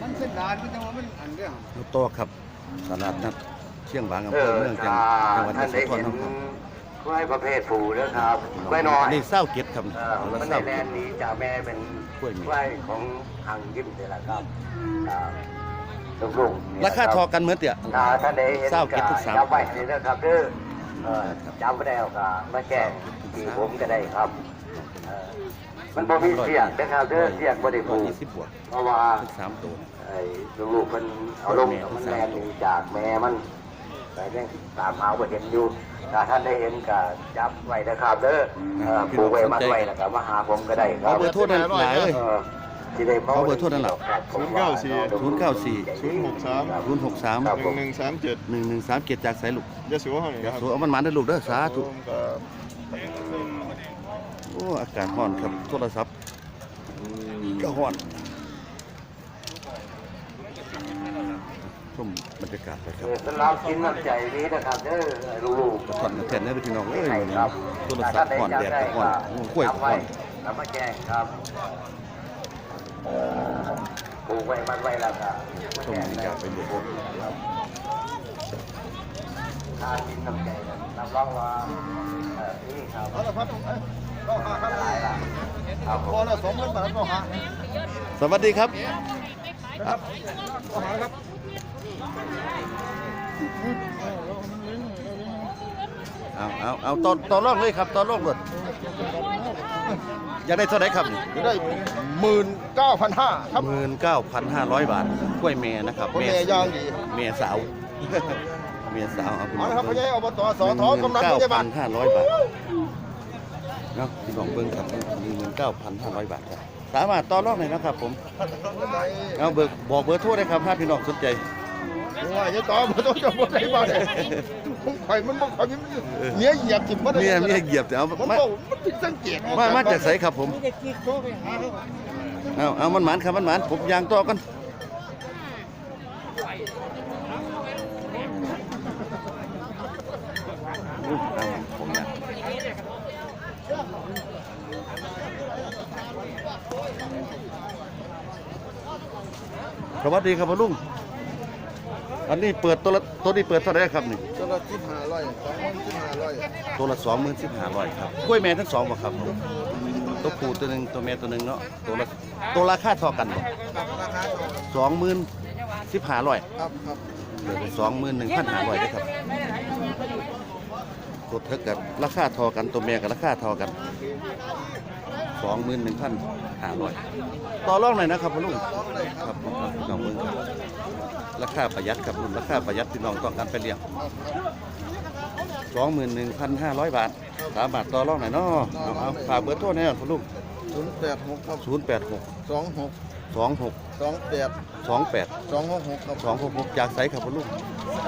มันเส้นดานมันจะว่ามันอันเดียวลูกโตครับตลาดนัดเชียงบางอำเอเภออเมืองจังถ้าจังหวัดยท่านโสได้ธรเห็นครับกล้วยประเภทผูนะครับกล้วยน้อยนี่เศร้าเก็ดครับเออตัวละมันเศในร้าแดเก็ดนนี้จากแม่เป็นกล้วยมีกล้วยของทางยิ้มนี่แหละครับอ่าลูกๆนี่ราคาทอกันเหมือนเตี่ยถ้าท่านได้เห็นเศร้าเก็บทุกสามจำไว้ให้นะครับเด้อ เออจำไว้แล้วก็มาแจ้งที่ผมก็ได้ครับเออมันบ่มีเสียงนะครับเด้อเสียงบ่ได้ร้อยผูกยี่สิบบวกเพราะว่า ทั้งสามตัว ไอ้ลูกๆมันเอาลงมันแลนหนีจากแม่มันแต่ยังตามหาว่าเห็นอยู่ถ้าท่านได้เห็นก็จับไว้นะครับเด้อเอ่อปลูกไว้มัดไว้แล้วก็มาหาผมก็ได้คเอารับเบอร์โทรนั่นหลายเลย เออที่ได้ เอาเบอร์โทรนั่นเหรอศูนย์เก้าสี่ศูนย์เก้าสี่ศูนย์หกสามศูนย์หกสามครับหนึ่งหนึ่งสามเจ็ดหนึ่งหนึ่งสามเจ็ดจากสายลูกยาสูบห้องนี่อยากครับสูเอามันหมันได้ลูกเด้อสาธุผมกับโอ้อากาศร้อนครับโทรศัพท์ก็ร้อนชมบรรยากาศไปครับสำหรับกินน้ำใจนี้นะครับเด้อลูกกระท่อนกระแทนได้อพี่น้องๆเอ้ยให้นี่ครับโทรศัพท์ร้อนแดดก็ร้อนโอ้กล้วยก็จับร้ไว้อน แล้วมาแจ้งครับ ปลูกไว้มัดไว้แล้วก็ชมบรรยากาศไปเรื่อยทานกินน้ำใจกันรับรองว่าเอ่อนี่ครับเอาละครับก็หาครับหลายละครับผพอมละสองพันบาทก็หาสวัสดีครับก็หาครับเอาเอาเอาตอนตอนรองเลยครับตอนรองเลย อยากได้เท่าไหร่ครับจะได้หมื่นเก้าพันห้าครับหมื่นเก้าพันห้าร้อยบาทกล้วยเมย์นะครับกล้วยเมย์ย่างดีเมย์สาว เมย์สาวเอาไปเอาละครับพญายอบตสอทหอนึ่งหกำนัมื่นนเก้าพยาบาพัลนห้าร้อยบาทเนาะพี่น้องเบิ้งครับหนึ่งหมื่นเก้าพันห้าร้อยบาทครับสามารถต่อรองเลยนะครับผมเอาเบิกบอกเบอร์โทรได้ครับถ้าพี่น้องสนใจว่าจะต่อมาต้อง จะบ่ได้บ่ได้ผมข่อยมันบ่ข่อยมันเมียเหยียบจิบบ่ได้เมียเมียเหยียบแต่เอาผมมาบอกมันผิดสังเกตมามาจากไสครับผมไม่ได้คิดโทรไปหาเขาเอาเอามันหมานครับมันหมานผมยางต่อกันอู้เอาผมนะสวัสดีครับพ่อลุง อันนี้เปิดตัวละตัวนี้เปิดเท่าไหรครับนี่ตัวละสิบห้าร้อยสองพันสิบห้าร้อยตัวละสองหมื่นสิบห้าร้อยครับกล้วยแม่ทั้งสองบ่ครับผมตัวผู้ตัวหนึ่งตัวแม่ตัวหนึ่งเนาะตัวละตัวราคาเท่ากันบ่ราคาสองหมื่นสิบห้าร้อยครับครับเหลือสองหมื่นหนึ่งพันห้าร้อยครับตัวเท่ากันราคาเท่ากันตัวแม่กับราคาเท่ากัน สองหมื่นหนึ่งพันห้าร้อยต่อรองหน่อยนะครับพ่อลุงครับผมครับพี่น้องเบิ่งครับราคาประหยัดครับรุ่นราคาประหยัดพี่น้องต้องการไปเลี้ยงสองหมื่นหนึ่งพันห้าร้อยบาทสามบาทต่อรองหน่อยเนาะเอาเอาฝากเบอร์โทรหน่อยพ่อลุงศูนย์แปดหกครับศูนย์แปดหกสองหก สองหกสองแปดสองแปดสองหกหกครับสองหกหกจากไสครับพ่อลุง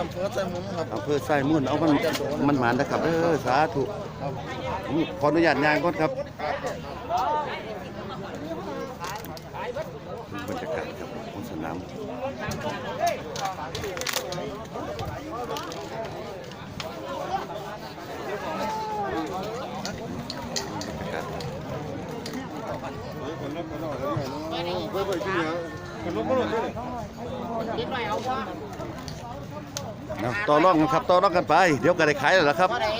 อำเภอไซมุมครับ อำเภอไส้มุ่นเอามันมันหมานนะครับเออสาธุผมขออนุญาตย่างก่อนครับบรรยากาศครับของสนามบรรยากาศ เอาต่อรองกันครับต่อรองกันไป เดี๋ยวก็ได้ขายแล้วล่ะครับก็ได้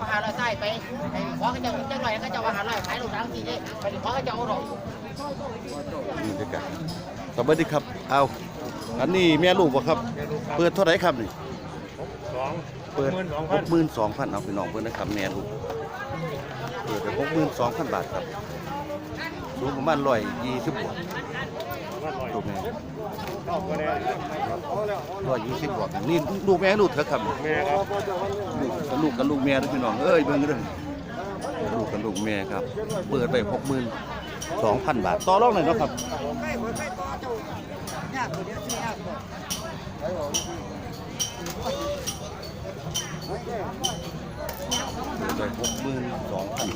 มหาลัยใต้ไปไอ้ขอเขาจะจะหน่อยก็จะมหาลัยขายลูกทั้งทีนี่ไปขอเขาจะเอาดอกบรรยากาศสวัสดีครับ เอาอันนี้แม่ลูกบ่ครับ เปิดเท่าไหร่ครับนี่เปิดหกหมื่นสองพันเอาพี่น้องเพิ่นนะครับแม่ลูกเปิดหกหมื่นสองพันบาทครับ สูงประมาณร้อยยี่สิบบวกลูกแม่ร้อยยี่สิบบวกนี่ลูกแม่ลูกเถอะครับลูกกับลูกกับลูกแม่เด้อพี่น้องเอ้ยเบิ่งเด้องลูกกับลูกแม่ครับ เปิดไปหกหมื่นสองพันบาทต่อรองหน่อยเนาะครับได้หกหมื่นสองพัน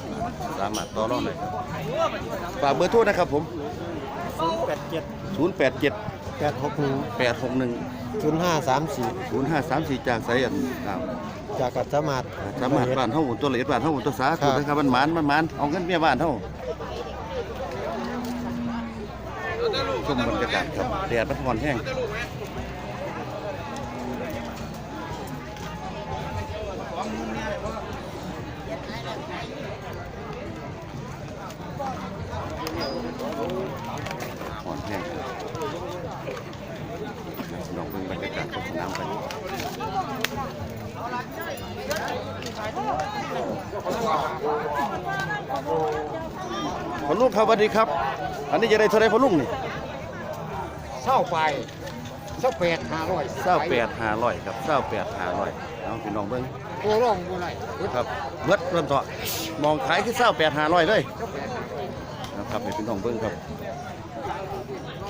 สามารถต่อรองได้ครับฝากเบอร์โทรนะครับผม ศูนย์แปดเจ็ด0 8 7 แปดหกหนึ่ง8 6 1 ศูนย์ห้าสามสี่0 5 3 4 จากไสอันอ้าวจากกัจจมาศ สามารถบ้านเฮาตัวละเอียดบ้านเฮาตัวสาธุนะครับมันหมานมันหมานเอาเงินเมียบ้านเฮาชมบรรยากาศครับแดดมันร้อนแห้งร้อนแห้งลองเบิ่งบรรยากาศของสนามกันพอลุง ครับสวัสดีครับ อันนี้จะได้เท่าไรพอลุงนี่เศร้าไปเศร้าแปดห้าร้อยเศร้าแปดห้าร้อยครับเศร้าแปดห้าร้อยเอาพี่น้องเบิ้งกูร้องกูไหนครับเบิดเริ่มต่อมองขายคือเศร้าแปดห้าร้อยเลยนะครับให้พี่น้องเบิ้งครับ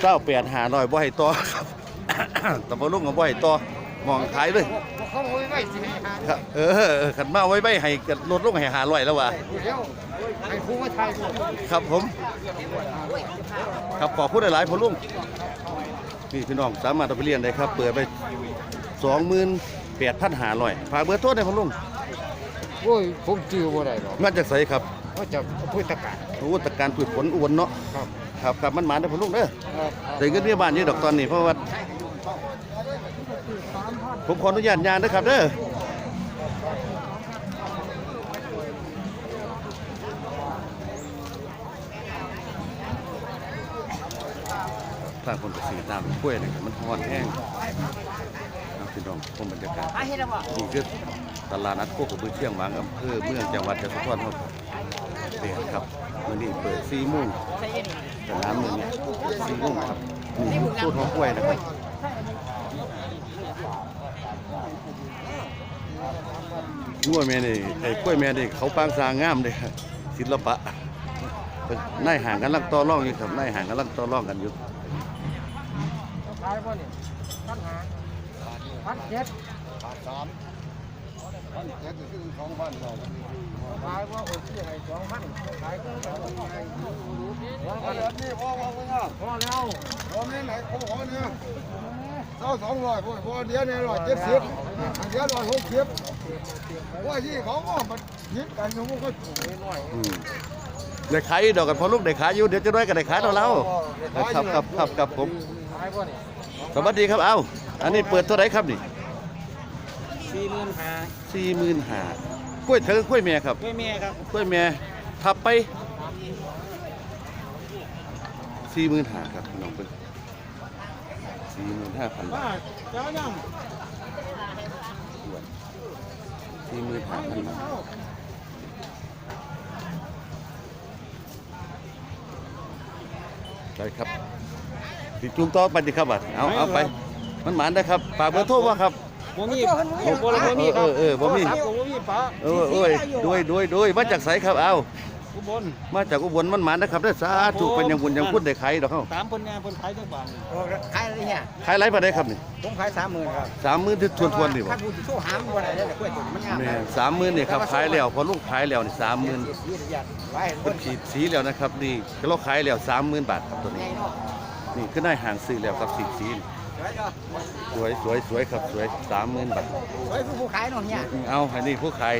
เศร้าแปดห้าร้อยบ่ให้ต่อครับแต่พอลุงก็บ่ให้ต่อ มองขายเลยเขาไม่ไม่สิหาครับเออเออขันมาไว้ใบให้กันลดลงให้ห้าร้อยแล้วว่ะเดี๋ยวให้ครูมาไทยครับผม ครับขอบคุณหลายๆพอลุงนี่พี่น้องสามารถเอาไปเรียนได้ครับ เปิดไปสองหมื่นแปดพันห้าร้อยฝากเบอร์โทรได้พอลุงโอ้ยผมจื้อบ่ได้หรอกมาจากไสครับก็จะพุทธกาลโอ้ตะการพืชผลอ้วนเนาะครับครับครับมันหมาได้อพอลุงเด้อครับแต่เงินเบี้ยบ้านนี่ดอกตอนนี้เพราะว่า ผมขออนุญาตยานนะครับเด้อทาคนไปสีตามกล้วยนะครับมันร้อนแห้งเอาพี่น้องชมบรรยากาศอาเฮ็ดแล้วบ่นี่คือตลาดนัดโคกระบือเชียงหวางอำเภอเมืองจังหวัดยะโสธรครับเปิดครับวันนี้เปิด4โมงใช่ยังสนามหนึ่งเนี่ย4โมงครับนี่พูดของกล้วยนะครับ กล้วยแม่นี่ไอ้กล้วยแม่นี่เขาปางสร้างงามเลยศิลปะนายห่างกันลังต่อร่องอยู่ครับนายห่างกันลังต่อร่องกันอยู่ขายบ่นี่พันหาพันเจ็ดสามพันเจ็ดคือสองพันเราขายว่าโอ้ยให้สองพันขายก็แบบว่าไงอันนี้พอพอพอพอแล้วพอไม่ไหนเขาขอเนี่ยเท่าสองร้อยพอพอเดียวเนี่ยร้อยเจ็ดสิบเดียวร้อยหกสิบ ว่าที่เขาก็มันยึดกันอยู่มันก็ถูกหน่อยอืมได้ขายอยู่ดอกกันพอลูกได้ขายอยู่เดี๋ยวจะได้ก็ได้ขายเราแล้วครับครับครับครับผมขายบ่นี่สวัสดีครับเอ้าอันนี้เปิดเท่าไหรครับนี่สี่หมื่นห้าสี่หมื่นห้ากล้วยเธอกล้วยแม่ครับด้วยเมียครับกล้วยแม่ทับไปสี่หมื่นห้าครับพี่น้องเพิ่นสี่หมื่นห้าพันบาทว่าเจ้ายัง สี่หมื่นห้าพันบาทได้ครับติดจุงต่อไปดิครับบัดเอาเอาไป มันหมานได้ครับฝากเบอร์โทรว่าครับ บ่มีผมบ่บ่มีครับเออเออบ่มี ครับผมบ่มีปะเออเอ้ยด้วยด้วยด้วยมาจากไสครับเอา อุบลมาจากอุบลมันหมานนะครับได้อสาธุเป็นอย่างบุญอย่างคุณได้ขายดอกเขาตามผลงานผลขายจังบาทขายอะไรเนี่ยขายไรมาได้ครับนี่ผมขายสามหมื่นครับสามหมื่นที่ทวนทวนๆนี่บ่ถ้าผู้โชว์หามบ่ได้เลยกล้วยตุ๋นมันงามแม่สามหมื่นนี่ครับขายแล้วพอลูกขายแล้วนี่สามหมื่นสีระยะไว้เป็นขีดสีแล้วนะครับนี่เราขายแล้วสามหมื่นบาทครับตัวไงนี้เนาะนี่คือได้ห่างซื้อแล้วครับสีสีนี่ สวยเนาะสวยสวยสวยครับสวยสามหมื่นบาทสวยผู้ขายเนาะเนี่ยเอาอันนี้ผู้ขาย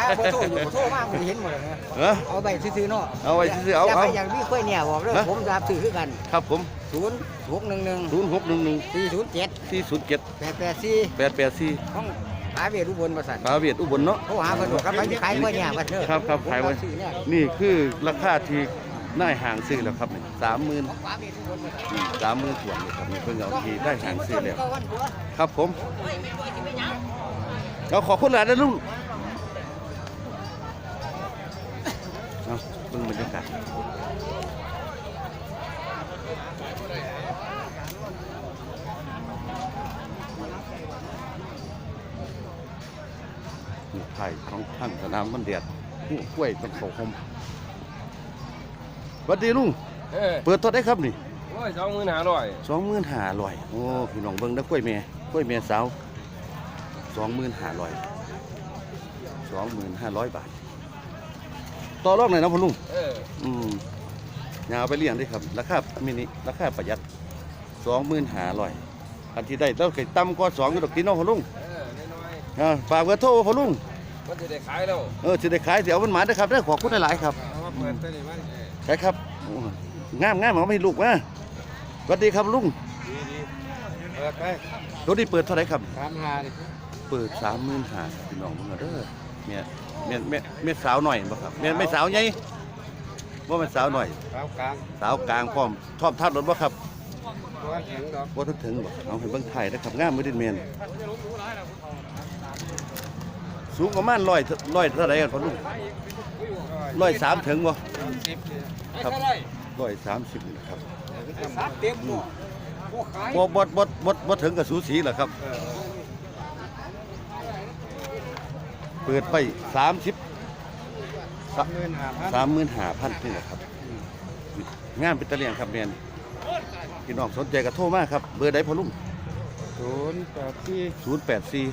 ขายบ่โชว์อยู่บ่โชว์มากผมเห็นหมดเลยนะเออเอาไปซื้อๆเนาะเอาไว้ซื้อๆเอาย่เอาไปอย่างพี่กล้วยเนี่ยบอกเลยฮะผมรับซื้อคือกันครับผมศูนย์หกหนึ่งหนึ่งศูนย์หกหนึ่งหนึ่งสี่ศูนย์เจ็ดสี่ศูนย์เจ็ดแปดแปดสี่แปดแปดสี่ต้องหาเวรุบลบริษัทปลาเวียดอุบลเนาะเขาหาเพิ่นบอกครับไปที่ขายกล้วยเนี่ยวันเด้อครับครับขายไว้ผมรับซื้อเนี่ยนี่คือราคาที่ น่ายห่างซื้อแล้วครับสามหมื่นสามหมื่นส่วนเลยครับมีเพิ่งเอาที่ได้ห่างซื้อแล้วครับผมเราขอคุณหลานนะลุงเอาเบิ่งบรรยากาศนี่ไผ่ของท่านสนามมันเดียดผู้กล้วยเป็นเขาคม สวัสดีลุง เออเปิดตัวได้ครับนี่โอ้ยสองหมื่นห้าร้อยสองหมื่นห้าร้อยโอ้พี่น้องเบิ่งได้กล้วยเมียกล้วยเมียสาวสองหมื่นห้าร้อยสองหมื่นห้าร้อยบาท ต่อรองหน่อยนะพ่อลุง เอออืมอยาเอาไปเลี้ยงได้ครับ ราคามินิราคาประหยัดสองหมื่นห้าร้อยอันที่ได้แล้วเคยต่ำกว่าสองอยู่ดอกตีน้องพ่อลุงเออน้อยอ่าฝากเบอร์โทรพ่อลุงๆมันจะได้ขายแล้วเออสิได้ขายเดี๋ยวมันหมาได้อครับได้อขอบคุณหลายๆครับ เอามาเปิดตัวนี้มันเอ อใช่ครับโอ้งามงามเอาไปให้ลูกมาสวัสดีครับลุงเปิดไปรถนี้เปิดเท่าไหร่ครับสามหาดิเปิดสามหมื่นห้าพี่น้องเพิ่นเอาเด้อเมียเมียเมียเมียสาวหน่อยบ่ครับเมียไม่สาวใหญ่บ่แม่นสาวหน่อย สาวกลาง สาวกลางพร้อมชอบทับรถบ่ครับตัวแข็งดอกบ่ถึงถึงบ่เอาให้เบิ่งไทยนะครับงามมื้อดินเมียนสูงประมาณ100 100เท่าไหร่กันพ่อลุง 103ถึงบ่สิบครับ130นี่แหละครับสามเต็มหมดบ่บ่บ่บ่บ่ถึงกับสูสีหรอกครับ เปิดไป30สามหมื่นห้าพันสามหมื่นห้าพันนี่แหละครับ งานเป็นตะเลียงครับเรียนพี่น้องสนใจก็โทรมาครับ เบอร์ใดพอลุงศูนย์แปดสี่ศูนย์แปดสี่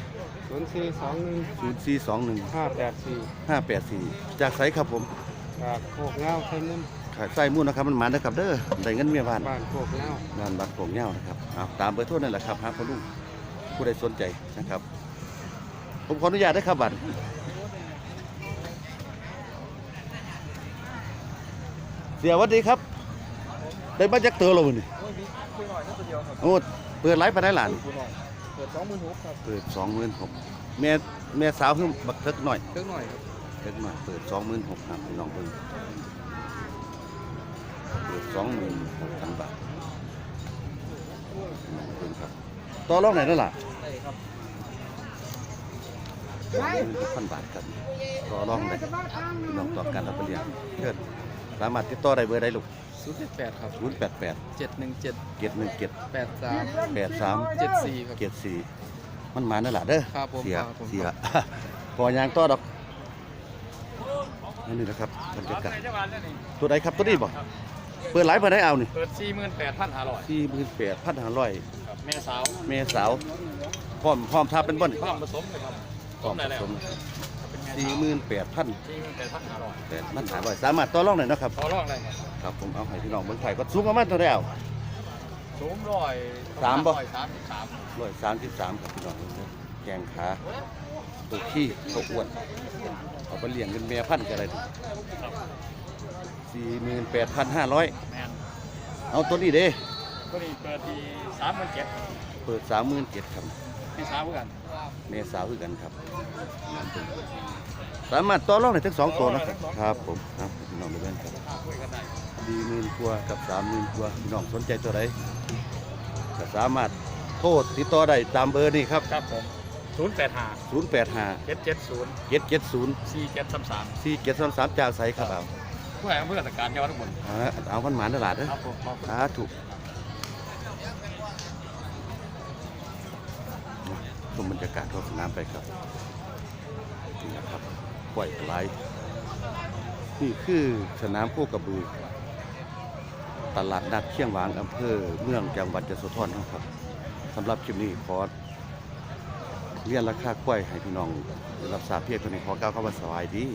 ศูนย์สี่สองหนึ่งศูนย์สี่สองหนึ่งห้าแปดสี่ห้าแปดสี่จากไสครับผมจากโคกเงาไทยมุ่นขายไส้มูนนะครับมันหมานะครับเด้อได้เงินเมียบ้านบ้านโคกเงางานบัตรโป่งเหย้านะครับเอาตามเบอร์โทรนั่นแหละครับหาพอลุงผู้ใดสนใจนะครับ ผมขออนุญาตได้ครับบัตรเสียหวัสดีครับ ได้มาจากเตอร์เราเนี่ยโอ้เปิดไลฟ์ไปได้หลาน เปิดสองหมื่นหกครับเปิดสองหมื่นหกแม่แม่สาวเพิ่งบักเทิกหน่อยเล็กหน่อยครับเทิกหน่อยเปิดสองหมื่นหกครับพี่น้องเพิ่งเปิดสองหมื่นหกพันบาทพี่น้องเพิ่งครับต่อรองไหนนั่นล่ะได้ครับสองหมื่นหกพันบาทครับต่อรองไหนพี่น้องต่อการรับไปเรียนเพื่อนสามารถติดต่อได้เบอร์ใดลูก ศูนย์เจ็ดแปดครับศูนย์แปดแปดเจ็ดหนึ่งเจ็ดเจ็ดหนึ่งเจ็ดแปดสามแปดสามเจ็ดสี่ครับ เจ็ดสี่มันมานั่นแหละเด้อครับผมเสียครับผม เสียพอยางต่อดอกนั่นนี่นะครับบรรยากาศตัวใดครับตัวนี้บ่เปิดไลฟ์มาได้เอานี่เปิดสี่หมื่นแปดพันห้าร้อยสี่หมื่นแปดพันห้าร้อยแม่สาวเมสาวพร้อมพร้อมทับเป็นบ่นพร้อมผสมเลยครับพร้อมผสม สี่หมื่นแปดพันสี่หมื่นแปดพันห้าร้อยแปดพันห้าร้อยสามารถต่อรองหน่อยเนาะครับ ต่อรองเลยครับครับผมเอาให้พี่น้องเบิ่งไทยก็สูงประมาณเท่าไหร่เอาสูงร้อยสามบ่ร้อยสามสิบสามร้อยสามสิบสามครับพี่น้องเบิ่งเด้อแกงขาตัวขี้ตัวอ้วนเอาไปเลี้ยงเป็นแม่พันธุ์กันเลยสี่หมื่นแปดพันห้าร้อยแมนเอาตัวนี้เด้ก็นี่เปิดที่สามหมื่นเจ็ดเปิดสามหมื่นเจ็ดครับแม่สาวเหมือนกันเมษาคือกันครับ สามารถต่อรองได้ทั้งสองตัวนะครับครับผมครับพี่น้องดูกันครับคุยกันได้ดีหมื่นกว่ากับสามหมื่นกว่าพี่น้องสนใจตัวใดก็สามารถโทษติดต่อได้ตามเบอร์นี่ครับ ครับผมศูนย์แปดห้า0 8 5 เจ็ดเจ็ดศูนย์7 7 0 สี่เจ็ดสามสาม4 7 3 3จากไสครับเอาผู้ใหญ่อำเภอตะการยอดทั้งหมดเอาละเอาพันหมานตลาดเด้อ ครับผมครับสาธุชมบรรยากาศรอบสนามไปครับนี่นะครับ ปล่อยไหลนี่คือสนามโคกระบือ ตลาดนัดเชียงหวางอำเภอเมืองจังหวัดยโสธรครับสำหรับคลิปนี้ขอเรียนราคากล้วยให้พี่น้องรับทราบเพียงเท่านี้ขอก้าวเข้ามาสวัสดี